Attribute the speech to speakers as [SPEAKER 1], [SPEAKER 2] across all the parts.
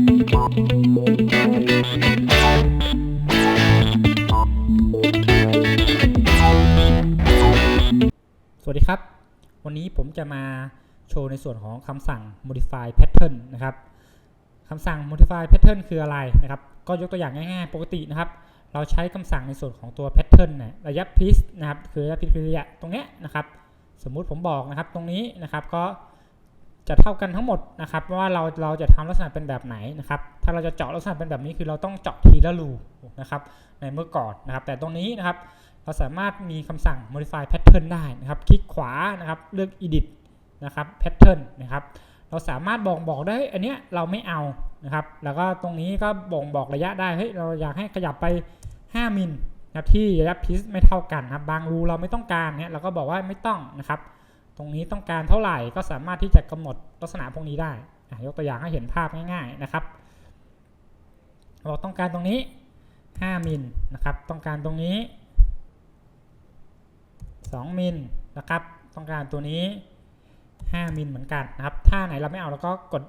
[SPEAKER 1] สวัสดีครับ วันนี้ผมจะมาโชว์ในส่วนของคำสั่ง modify pattern นะครับคำสั่ง modify pattern คืออะไรนะครับ ก็ยกตัวอย่างง่ายๆ ปกตินะครับ เราใช้คำสั่งในส่วนของตัว pattern นี่ยระยะ piece นะครับ คือระยะ piece คือระยะตรงเนี้ยนะครับ สมมุติผมบอกนะครับตรงนี้นะครับก็ จะเท่ากันทั้งหมดนะครับว่าเราเราจะทำลักษณะเป็นแบบไหนนะครับ ถ้าเราจะเจาะลักษณะเป็นแบบนี้คือเราต้องเจาะทีละรูนะครับในเมื่อก่อนนะครับ แต่ตรงนี้นะครับ เราสามารถมีคำสั่ง modify pattern ได้นะครับ คลิกขวานะครับเลือก edit นะครับ pattern นะครับ เราสามารถบอกบอกได้เฮ้ยอันเนี้ยเราไม่เอานะครับ แล้วก็ตรงนี้ก็บ่งบอกระยะได้เฮ้ยเราอยากให้ขยับไป 5มิลนะครับที่ระยะพิสไม่เท่ากันนะครับ บางรูเราไม่ต้องการเนี่ยเราก็บอกว่าไม่ต้องนะครับ รงนี้ต้องการเท่าไหร่ก็สามารถที่จะกำหนดลักษณะพวกนี้ได้ยกตัวอย่างให้เห็นภาพง่าย ๆนะครับ เราต้องการตรงนี้ 5 มิลนะครับ ต้องการตรงนี้ 2 มิลนะครับ ต้องการตัวนี้ 5 มิลเหมือนกันนะครับ ถ้าไหนเราไม่เอาเราก็กด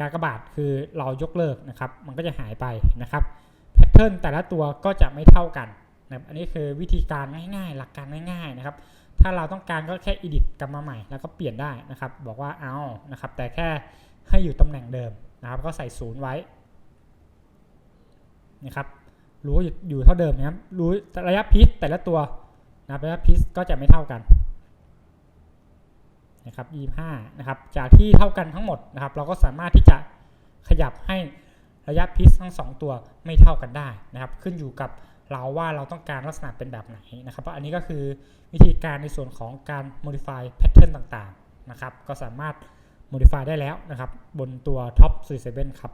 [SPEAKER 1] กากบาทคือเรายกเลิกนะครับ มันก็จะหายไปนะครับ แพทเทิร์นแต่ละตัวก็จะไม่เท่ากันนะอันนี้คือวิธีการง่ายๆ หลักการง่ายๆนะครับ ถ้าเราต้องการก็แค่ edit กลับมาใหม่ แล้วก็เปลี่ยนได้นะครับ บอกว่าเอานะครับ แต่แค่ให้อยู่ตำแหน่งเดิมนะครับ ก็ใส่ศูนย์ไว้นะครับ รู้อยู่อยู่เท่าเดิมนะครับ รู้ระยะพีซแต่ละตัวนะระยะพีซก็จะไม่เท่ากันนะครับ25นะครับ จากที่เท่ากันทั้งหมดนะครับ เราก็สามารถที่จะขยับให้ระยะพีซทั้งสองตัวไม่เท่ากันได้นะครับ ขึ้นอยู่กับ เราว่าเราต้องการลักษณะเป็นแบบไหนนะครับ เพราะอันนี้ก็คือวิธีการในส่วนของการ modify pattern ต่างๆนะครับ ก็สามารถ modify ได้แล้วนะครับ บนตัว top 47ครับ